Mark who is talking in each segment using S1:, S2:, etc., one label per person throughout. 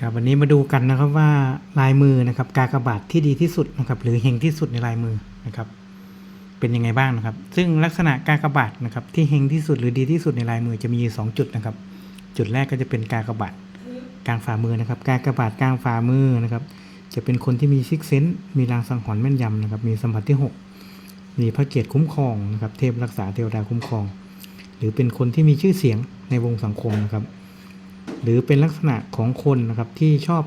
S1: ครับวันนี้มาดูกันนะครับว่าลายมือนะครับกากบาทที่ดีที่สุดนะครับหรือเฮงที่สุดในลายมือนะครับ เป็นยังไงบ้างนะครับ ซึ่งลักษณะกากบาทนะครับที่เฮงที่สุดหรือดีที่สุดในลายมือจะมีอยู่สองจุดนะครับ จุดแรกก็จะเป็นกากบาทกลางฝ่ามือนะครับ กากบาทกลางฝ่ามือนะครับ จะเป็นคนที่มีซิกเซนต์มีรางสังหรณ์แม่นยำนะครับ มีสัมผัสที่หกมีพระเกียรติคุ้มครองนะครับ เทพรักษาเทวดาคุ้มครอง หรือเป็นคนที่มีชื่อเสียงในวงสังคมนะครับ หรือเป็นลักษณะของคนนะครับที่ชอบ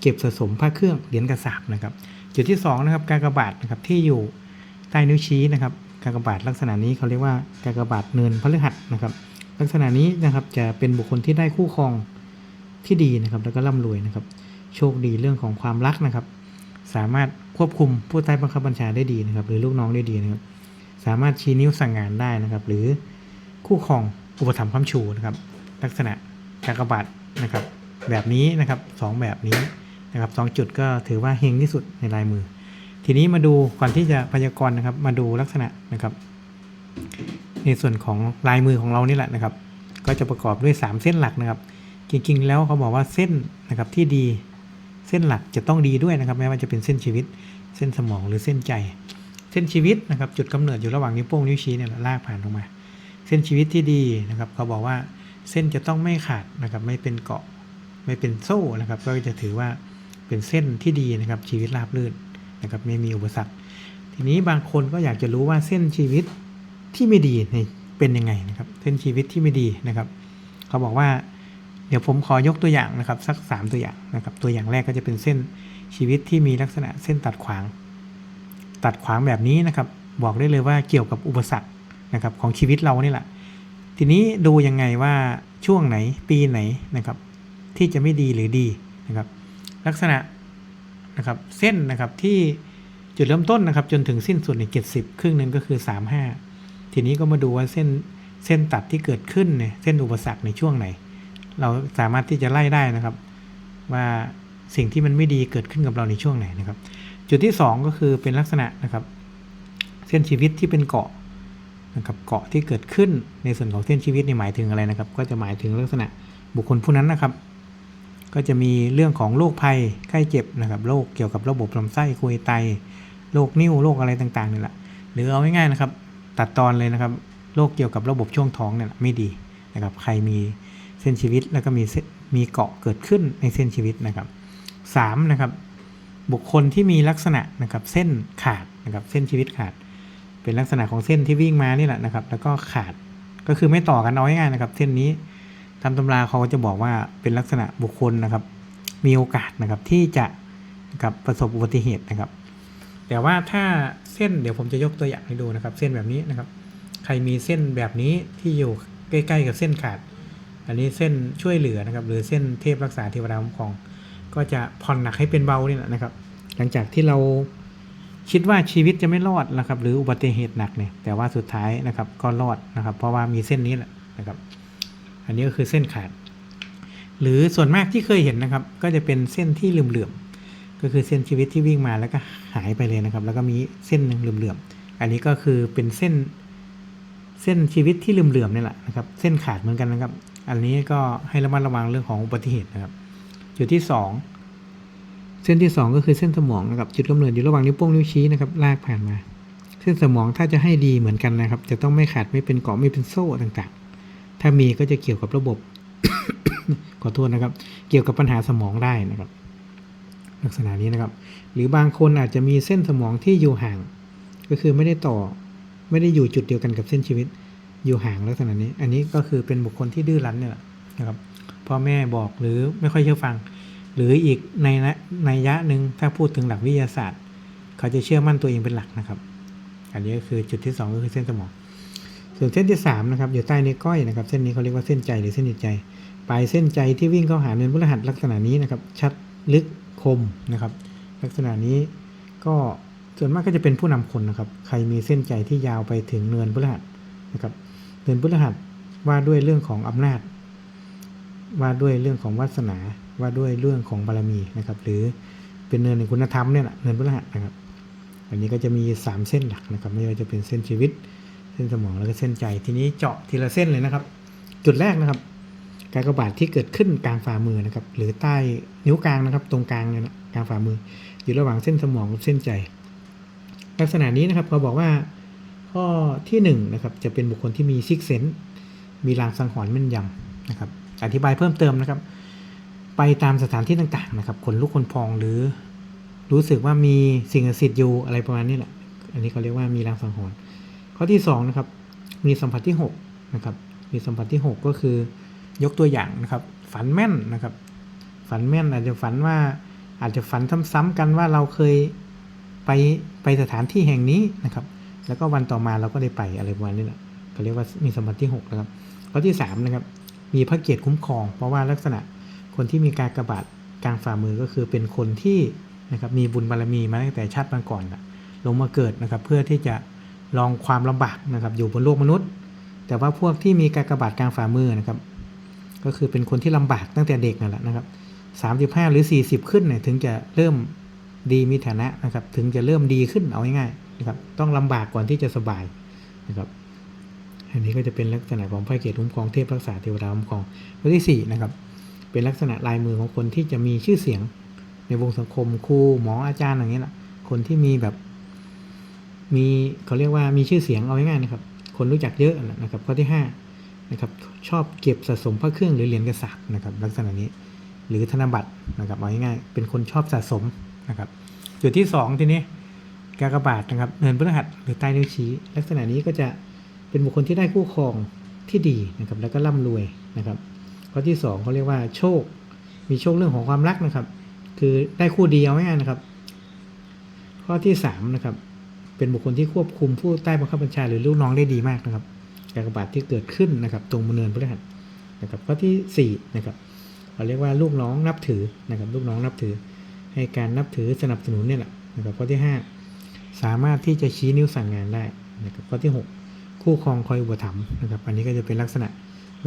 S1: เก็บสะสมพระเครื่องเหรียญกระสาบนะครับ จุดที่สองนะครับกากบาทนะครับที่อยู่ใต้นิ้วชี้นะครับกากบาทลักษณะนี้เขาเรียกว่ากากบาทเนินพฤหัสนะครับ ลักษณะนี้นะครับจะเป็นบุคคลที่ได้คู่ครองที่ดีนะครับ แล้วก็ร่ำรวยนะครับ โชคดีเรื่องของความรักนะครับ สามารถควบคุมผู้ใต้บังคับบัญชาได้ดีนะครับ หรือลูกน้องได้ดีนะครับ สามารถชี้นิ้วสั่งงานได้นะครับ หรือคู่ครองอุปถัมภ์คำชูนะครับ ลักษณะ กากบาทนะครับ แบบนี้นะครับสองแบบนี้นะครับสองจุดก็ถือว่าเฮงที่สุดในลายมือ ทีนี้มาดูก่อนที่จะพยากรณ์นะครับ มาดูลักษณะนะครับ ในส่วนของลายมือของเรานี่แหละนะครับ ก็จะประกอบด้วย 3 เส้นหลักนะครับ จริงๆ แล้วเขาบอกว่าเส้นนะครับที่ดีเส้นหลักจะต้องดีด้วยนะครับ แม้ว่าจะเป็นเส้นชีวิต เส้นสมองหรือเส้นใจ เส้นชีวิตนะครับ จุดกำเนิดอยู่ระหว่างนิ้วโป้งนิ้วชี้เนี่ยลากผ่านลงมา เส้นชีวิตที่ดีนะครับ เขาบอกว่า เส้นจะต้องไม่ขาดนะครับ ไม่เป็นเกาะไม่เป็นโซ่นะครับ ก็จะถือว่าเป็นเส้นที่ดีนะครับ ชีวิตราบรื่นนะครับ ไม่มีอุปสรรค ทีนี้บางคนก็อยากจะรู้ว่าเส้นชีวิตที่ไม่ดีเป็นยังไงนะครับ เส้นชีวิตที่ไม่ดีนะครับ เขาบอกว่าเดี๋ยวผมขอยกตัวอย่างนะครับสักสามตัวอย่างนะครับ ตัวอย่างแรกก็จะเป็นเส้นชีวิตที่มีลักษณะเส้นตัดขวาง ตัดขวางแบบนี้นะครับ บอกได้เลยว่าเกี่ยวกับอุปสรรคนะครับของชีวิตเรานี่แหละ ทีนี้ดูยังไงว่าช่วงไหนปีไหนนะครับ ที่จะไม่ดีหรือดีนะครับ ลักษณะนะครับเส้นนะครับที่จุดเริ่มต้นนะครับ จนถึงสิ้นสุดในเจ็ดสิบครึ่งหนึ่งก็คือสามห้าทีนี้ก็มาดูว่าเส้นเส้นตัดที่เกิดขึ้นเนี่ยเส้นอุปสรรคในช่วงไหน เราสามารถที่จะไล่ได้นะครับ ว่าสิ่งที่มันไม่ดีเกิดขึ้นกับเราในช่วงไหนนะครับ จุดที่สองก็คือเป็นลักษณะนะครับ เส้นชีวิตที่เป็นเกาะ นะครับเกาะที่เกิดขึ้นในส่วนของเส้นชีวิตนี่หมายถึงอะไรนะครับ ก็จะหมายถึงลักษณะบุคคลผู้นั้นนะครับ ก็จะมีเรื่องของโรคภัยไข้เจ็บนะครับโรคเกี่ยวกับระบบลำไส้คุยไตโรคนิ่วโรคอะไรต่างๆนี่แหละหรือเอาง่ายๆนะครับ ตัดตอนเลยนะครับโรคเกี่ยวกับระบบช่วงท้องเนี่ยไม่ดีนะครับ ใครมีเส้นชีวิตแล้วก็มีมีเกาะเกิดขึ้นในเส้นชีวิตนะครับสามนะครับบุคคลที่มีลักษณะนะครับเส้นขาดนะครับเส้นชีวิตขาด เป็นลักษณะของเส้นที่วิ่งมานี่แหละนะครับ แล้วก็ขาดก็คือไม่ต่อกันเอาง่ายๆนะครับ เส้นนี้ตามตำราเขาก็จะบอกว่าเป็นลักษณะบุคคลนะครับ มีโอกาสนะครับที่จะนะครับประสบอุบัติเหตุนะครับ แต่ว่าถ้าเส้นเดี๋ยวผมจะยกตัวอย่างให้ดูนะครับ เส้นแบบนี้นะครับ ใครมีเส้นแบบนี้ที่อยู่ใกล้ๆกับเส้นขาด อันนี้เส้นช่วยเหลือนะครับ หรือเส้นเทพรักษาเทวดาคุ้มครอง ก็จะผ่อนหนักให้เป็นเบานี่ยนะครับ หลังจากที่เรา คิดว่าชีวิตจะไม่รอดนะครับ หรืออุบัติเหตุหนักเนี่ยแต่ว่าสุดท้ายนะครับก็รอดนะครับ เพราะว่ามีเส้นนี้แหละนะครับ อันนี้ก็คือเส้นขาด หรือส่วนมากที่เคยเห็นนะครับ ก็จะเป็นเส้นที่เหลื่อมๆก็คือเส้นชีวิตที่วิ่งมาแล้วก็หายไปเลยนะครับ แล้วก็มีเส้นหนึ่งเหลื่อมๆอันนี้ก็คือเป็นเส้นเส้นชีวิตที่เหลื่อมๆนี่แหละนะครับ เส้นขาดเหมือนกันนะครับ อันนี้ก็ให้ระมัดระวังเรื่องของอุบัติเหตุนะครับ จุดที่สอง เส้นที่สองก็คือเส้นสมองนะครับจุดกำเนิดอยู่ระหว่างนิ้วโป้งนิ้วชี้นะครับลากผ่านมา เส้นสมองถ้าจะให้ดีเหมือนกันนะครับ จะต้องไม่ขาดไม่เป็นเกาะไม่เป็นโซ่ต่างๆ ถ้ามีก็จะเกี่ยวกับระบบขอโทษนะครับ เกี่ยวกับปัญหาสมองได้นะครับ ลักษณะนี้นะครับ หรือบางคนอาจจะมีเส้นสมองที่อยู่ห่าง ก็คือไม่ได้ต่อไม่ได้อยู่จุดเดียวกันกับเส้นชีวิต อยู่ห่างลักษณะนี้ อันนี้ก็คือเป็นบุคคลที่ดื้อรั้นเนี่ยนะครับพ่อแม่บอกหรือไม่ค่อยเชื่อฟัง หรืออีกในนะในยะหนึ่งถ้าพูดถึงหลักวิทยาศาสตร์ เขาจะเชื่อมั่นตัวเองเป็นหลักนะครับ อันนี้ก็คือจุดที่สองก็คือเส้นสมองส่วนเส้นที่สามนะครับอยู่ใต้นิ้วก้อยนะครับ เส้นนี้เขาเรียกว่าเส้นใจหรือเส้นจิตใจปลายเส้นใจที่วิ่งเข้าหาเนินพฤหัสลักษณะนี้นะครับ ชัดลึกคมนะครับ ลักษณะนี้ก็ส่วนมากก็จะเป็นผู้นำคนนะครับ ใครมีเส้นใจที่ยาวไปถึงเนินพฤหัสนะครับ เนินพฤหัสว่าด้วยเรื่องของอำนาจ ว่าด้วยเรื่องของวาสนา ว่าด้วยเรื่องของบารมีนะครับ หรือเป็นเนินในคุณธรรมเนี่ยแหละเนินพฤหัสนะครับ อันนี้ก็จะมี 3 เส้นหลักนะครับ ไม่ว่าจะเป็นเส้นชีวิต เส้นสมองแล้วก็เส้นใจ ทีนี้เจาะทีละเส้นเลยนะครับ จุดแรกนะครับกากบาทที่เกิดขึ้นกลางฝ่ามือนะครับ หรือใต้นิ้วกลางนะครับ ตรงกลางเนี่ยนะกลางฝ่ามือ อยู่ระหว่างเส้นสมองกับเส้นใจ ลักษณะนี้นะครับเขาบอกว่าข้อที่หนึ่งนะครับจะเป็นบุคคลที่มีซิกเซนมีลางสังหรณ์แม่นยำนะครับอธิบายเพิ่มเติมนะครับ ไปตามสถานที่ต่างๆนะครับขนลุกขนพองหรือรู้สึกว่ามีสิ่งศักดิ์สิทธิ์อยู่อะไรประมาณนี้แหละอันนี้เขาเรียกว่ามีลางสังหรณ์ข้อที่สองนะครับมีสัมผัสที่หกนะครับมีสัมผัสที่หกก็คือยกตัวอย่างนะครับ ฝันแม่นนะครับ ฝันแม่นอาจจะฝันว่าอาจจะฝันซ้ำๆกันว่าเราเคยไปไปสถานที่แห่งนี้นะครับ แล้วก็วันต่อมาเราก็ได้ไปอะไรประมาณนี้แหละเขาเรียกว่ามีสัมผัสที่หกนะครับข้อที่สามนะครับมีพระเกียรติคุ้มครอง เพราะว่าลักษณะ คนที่มีการกระบาดกลางฝ่ามือก็คือเป็นคนที่นะครับมีบุญบารมีมาตั้งแต่ชาติปางก่อนนะลงมาเกิดนะครับเพื่อที่จะลองความลำบากนะครับอยู่บนโลกมนุษย์ แต่ว่าพวกที่มีการกระบาดกลางฝ่ามือนะครับก็คือเป็นคนที่ลำบากตั้งแต่เด็กนั่นแหละนะครับสามสิบห้าหรือสี่สิบขึ้นเนี่ยถึงจะเริ่มดีมีฐานะนะครับถึงจะเริ่มดีขึ้นเอาง่ายๆนะครับต้องลำบากก่อนที่จะสบายนะครับอันนี้ก็จะเป็นลักษณะของพระเกียรติคุ้มครองเทพรักษาเทวดาคุ้มครองข้อที่สี่นะครับ เป็นลักษณะลายมือของคนที่จะมีชื่อเสียง ในวงสังคมครูหมออาจารย์อย่างเงี้ยแหละคนที่มีแบบมีเขาเรียกว่ามีชื่อเสียงเอาง่ายๆนะครับ คนรู้จักเยอะนะครับข้อที่ห้านะครับ ชอบเก็บสะสมพระเครื่องหรือเหรียญกษัตริย์นะครับ ลักษณะนี้หรือธนบัตรนะครับเอาง่ายๆเป็นคนชอบสะสมนะครับ จุดที่สองทีนี้กากบาทนะครับเนินพฤหัสหรือใต้นิ้วชี้ ลักษณะนี้ก็จะเป็นบุคคลที่ได้คู่ครองที่ดีนะครับ แล้วก็ร่ำรวยนะครับ ข้อที่สองเขาเรียกว่าโชค มีโชคเรื่องของความรักนะครับ คือได้คู่ดีเอาง่ายนะครับ ข้อที่สามนะครับ เป็นบุคคลที่ควบคุมผู้ใต้บังคับบัญชาหรือลูกน้องได้ดีมากนะครับการกบาทที่เกิดขึ้นนะครับ ตรงเนินพฤหัสนะครับข้อที่สี่นะครับเราเรียกว่าลูกน้องนับถือนะครับ ลูกน้องนับถือ ให้การนับถือสนับสนุนเนี่ยแหละนะครับ ข้อที่ห้าสามารถที่จะชี้นิ้วสั่งงานได้นะครับ ข้อที่หกคู่ครองคอยอุปถัมภ์นะครับ อันนี้ก็จะเป็นลักษณะ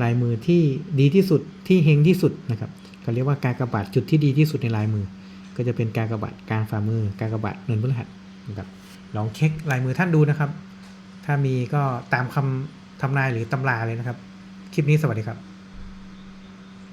S1: ลายมือที่ดีที่สุดที่เฮงที่สุดนะครับเขาเรียกว่าการกระบาดจุดที่ดีที่สุดในลายมือ ก็จะเป็นการกระบาดกลางฝ่ามือการกระบาดเนินพฤหัสนะครับลองเช็คลายมือท่านดูนะครับ ถ้ามีก็ตามคำทำนายหรือตำราเลยนะครับ คลิปนี้สวัสดีครับ